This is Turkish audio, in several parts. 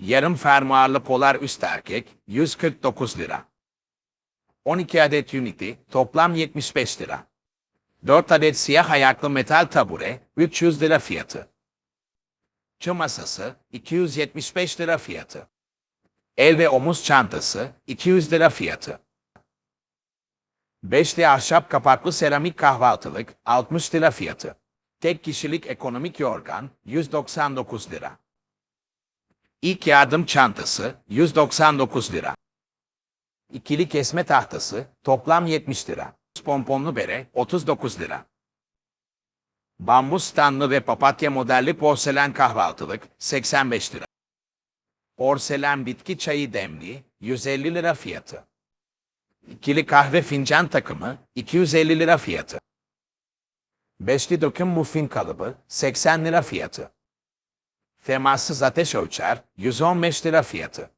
Yarım fermuarlı polar üst erkek 149 lira. 12 adet Unity toplam 75 lira. 4 adet siyah ayaklı metal tabure 300 lira fiyatı. Çı masası 275 lira fiyatı. El ve omuz çantası 200 lira fiyatı. Beşli ahşap kapaklı seramik kahvaltılık 60 lira fiyatı. Tek kişilik ekonomik yorgan 199 lira. İlk yardım çantası 199 lira. İkili kesme tahtası toplam 70 lira. Pomponlu bere 39 lira. Bambu standlı ve papatya modelli porselen kahvaltılık 85 lira. Porselen bitki çayı demliği 150 lira fiyatı. İkili kahve fincan takımı 250 lira fiyatı. Beşli döküm muffin kalıbı 80 lira fiyatı. Temassız ateş ölçer 115 lira fiyatı.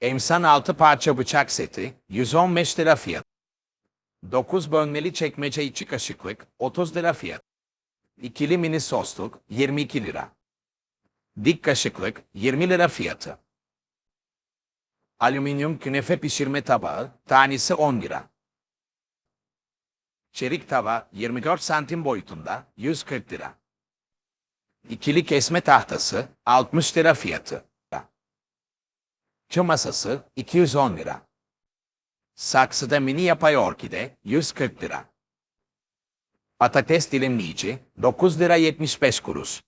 Emsan 6 parça bıçak seti 115 lira fiyatı. 9 bölmeli çekmece içi kaşıklık 30 lira fiyat. İkili mini sosluk 22 lira. Dik kaşıklık 20 lira fiyatı. Alüminyum künefe pişirme tabağı tanesi 10 lira. Çelik tava 24 santim boyutunda 140 lira. İkili kesme tahtası 60 lira fiyatı. Çı masası 210 lira. Saksıda mini yapay orkide 140 lira. Patates dilimleyici 9 lira 75 kuruş.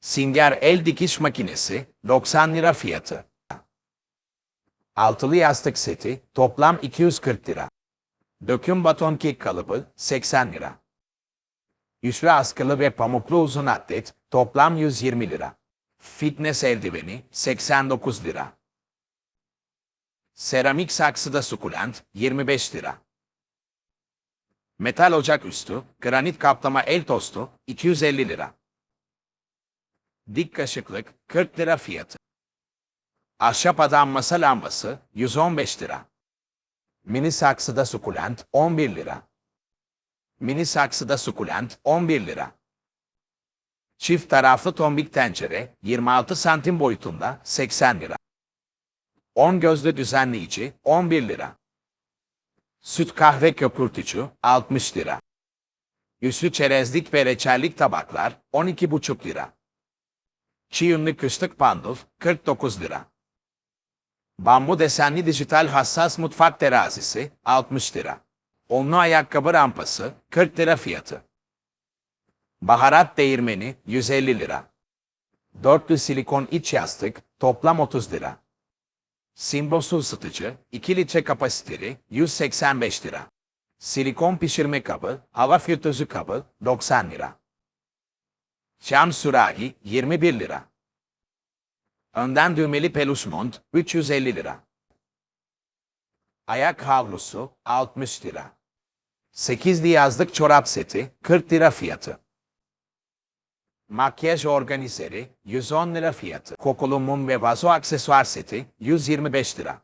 Singer el dikiş makinesi 90 lira fiyatı. Altılı yastık seti toplam 240 lira. Döküm baton kek kalıbı 80 lira. Üçlü askılı ve pamuklu uzun atlet toplam 120 lira. Fitness eldiveni 89 lira. Seramik saksıda sukulent 25 lira. Metal ocak üstü, granit kaplama el tostu 250 lira. Dik kaşıklık 40 lira fiyatı. Ahşap adam masa lambası 115 lira. Mini saksıda sukulent 11 lira. Mini saksıda sukulent 11 lira. Çift taraflı tombik tencere 26 santim boyutunda 80 lira. 10 gözlü düzenleyici 11 lira. Süt kahve köpürtücü 60 lira. Üslü çerezlik ve reçellik tabaklar 12,5 lira. Çiğ ünlü kışlık panduf 49 lira. Bambu desenli dijital hassas mutfak terazisi 60 lira. Onlu ayakkabı rampası 40 lira fiyatı. Baharat değirmeni 150 lira. Dörtlü silikon iç yastık toplam 30 lira. Simbo su ısıtıcı 2 litre kapasiteli 185 lira. Silikon pişirme kabı, hava filtrözü kabı 90 lira. Çam sürahi 21 lira. Önden düğmeli peluş mont 350 lira. Ayak havlusu 60 lira. 8'li yazlık çorap seti 40 lira fiyatı. Makyaj organizeri 110 lira fiyatı. Kokulu mum ve vazo aksesuar seti 125 lira.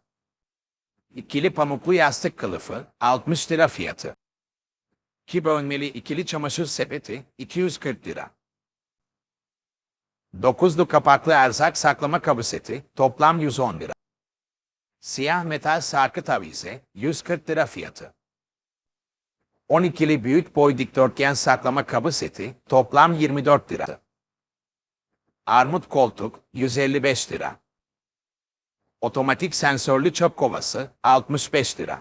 İkili pamuklu yastık kılıfı 60 lira fiyatı. İki bölmeli ikili çamaşır sepeti 240 lira. Dokuzlu kapaklı erzak saklama kabı seti toplam 110 lira. Siyah metal sarkı tavize 140 lira fiyatı. 12'li büyük boy dikdörtgen saklama kabı seti toplam 24 lira. Armut koltuk 155 lira. Otomatik sensörlü çöp kovası 65 lira.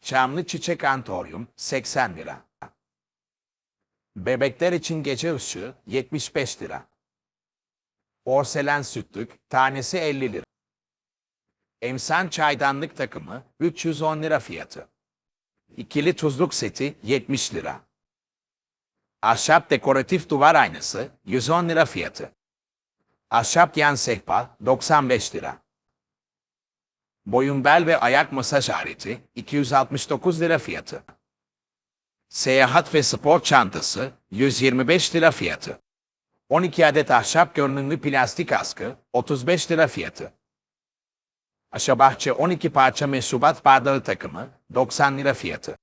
Çamlı çiçek antoryum 80 lira. Bebekler için gece ışığı 75 lira. Porselen sütlük tanesi 50 lira. Emsan çaydanlık takımı 310 lira fiyatı. İkili tuzluk seti 70 lira. Ahşap dekoratif duvar aynası 110 lira fiyatı. Ahşap yan sehpa 95 lira. Boyun bel ve ayak masaj aleti 269 lira fiyatı. Seyahat ve spor çantası 125 lira fiyatı. 12 adet ahşap görünümlü plastik askı 35 lira fiyatı. Aşabahçe 12 parça meşrubat bardağı takımı 90 lira fiyatı.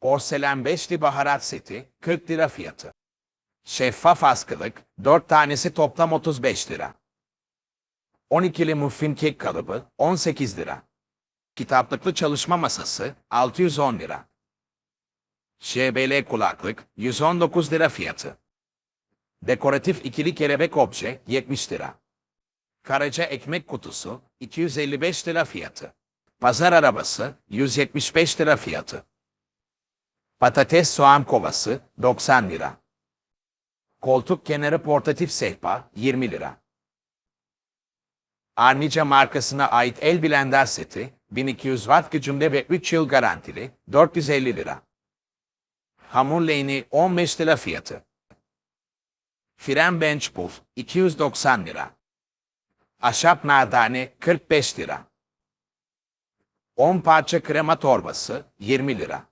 Porselen beşli baharat seti 40 lira fiyatı. Şeffaf askılık, 4 tanesi toplam 35 lira. 12'li muffin kek kalıbı, 18 lira. Kitaplıklı çalışma masası, 610 lira. ŞBL kulaklık, 119 lira fiyatı. Dekoratif ikili kelebek obje, 70 lira. Karaca ekmek kutusu, 255 lira fiyatı. Pazar arabası, 175 lira fiyatı. Patates soğan kovası, 90 lira. Koltuk kenarı portatif sehpa, 20 lira. Arnica markasına ait el blender seti, 1200 watt gücünde ve 3 yıl garantili, 450 lira. Hamur leğeni 15 lira fiyatı. Fren bench puff, 290 lira. Ahşap nardane 45 lira. 10 parça krema torbası 20 lira.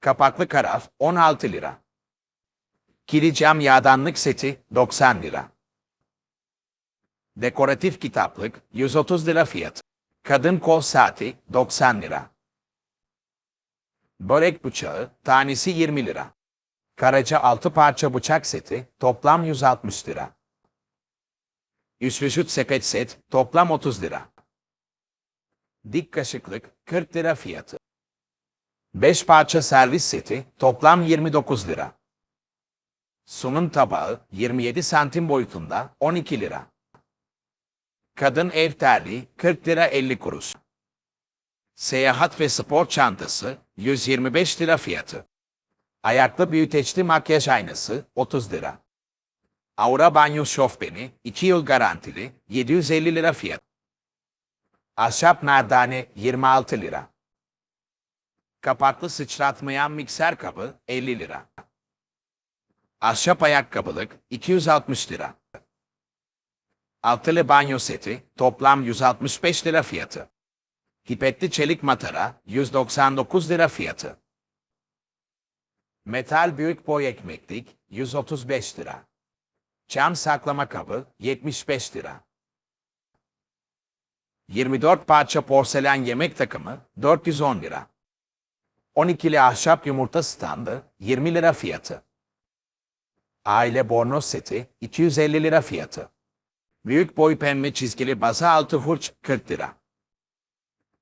Kapaklı karaf 16 lira. Kili cam yağdanlık seti 90 lira. Dekoratif kitaplık 130 lira fiyatı. Kadın kol saati 90 lira. Börek bıçağı tanesi 20 lira. Karaca 6 parça bıçak seti toplam 160 lira. Üst vücut sepet set toplam 30 lira. Dik kaşıklık 40 lira fiyatı. 5 parça servis seti toplam 29 lira. Sunum tabağı 27 santim boyutunda 12 lira. Kadın ev terliği 40 lira 50 kuruş. Seyahat ve spor çantası 125 lira fiyatı. Ayaklı büyüteçli makyaj aynası 30 lira. Aura banyo şofbeni 2 yıl garantili 750 lira fiyat. Ahşap nardane 26 lira. Kapaklı sıçratmayan mikser kabı 50 lira. Ahşap ayakkabılık 260 lira. Altılı banyo seti toplam 165 lira fiyatı. Pipetli çelik matara 199 lira fiyatı. Metal büyük boy ekmeklik 135 lira. Çam saklama kabı 75 lira. 24 parça porselen yemek takımı 410 lira. 12'li ahşap yumurta standı 20 lira fiyatı. Aile bornoz seti 250 lira fiyatı. Büyük boy pembe çizgili baza altı hurç 40 lira.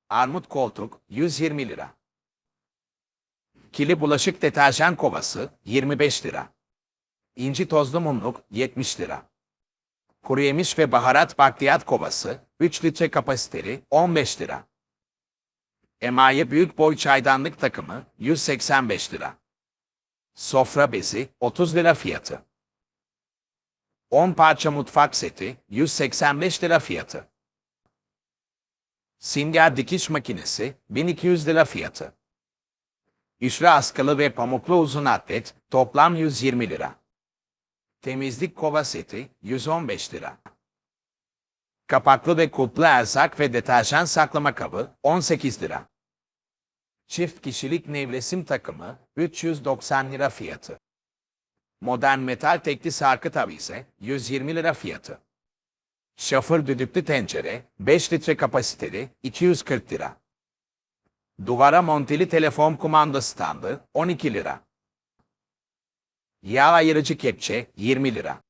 Armut koltuk 120 lira. Kili bulaşık deterjan kovası 25 lira. İnci tozlu mumluk 70 lira. Kuru yemiş ve baharat bakliyat kovası 3 litre kapasiteli 15 lira. Emaye büyük boy çaydanlık takımı 185 lira. Sofra bezi 30 lira fiyatı. 10 parça mutfak seti 185 lira fiyatı. Singer dikiş makinesi 1200 lira fiyatı. Üçlü askılı ve pamuklu uzun atlet toplam 120 lira. Temizlik kova seti 115 lira. Kapaklı ve kulplu erzak ve deterjan saklama kabı 18 lira. Çift kişilik nevresim takımı 390 lira fiyatı. Modern metal tekli sarkı tabi ise 120 lira fiyatı. Şafır düdüklü tencere 5 litre kapasiteli 240 lira. Duvara monteli telefon kumanda standı 12 lira. Yağ ayırıcı kepçe 20 lira.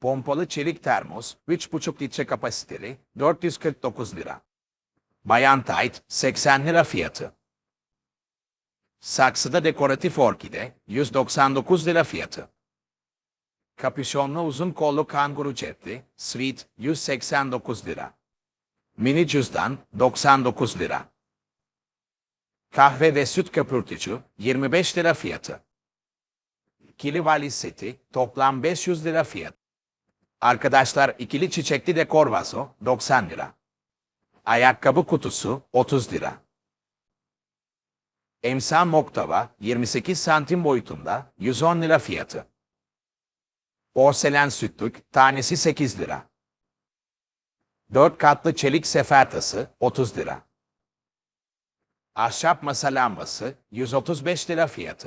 Pompalı çelik termos 3,5 litre kapasiteli 449 lira. Bayan Tight 80 lira fiyatı. Saksıda dekoratif orkide 199 lira fiyatı. Kapüşonlu uzun kollu kanguru cepli Sweet 189 lira. Mini cüzdan 99 lira. Kahve ve süt köpürtücü 25 lira fiyatı. Kili valiz seti toplam 500 lira fiyat. Arkadaşlar ikili çiçekli dekor vazo 90 lira. Ayakkabı kutusu 30 lira. Emsal moktava 28 santim boyutunda 110 lira fiyatı. Porselen sütlük tanesi 8 lira. 4 katlı çelik sefertası 30 lira. Ahşap masa lambası 135 lira fiyatı.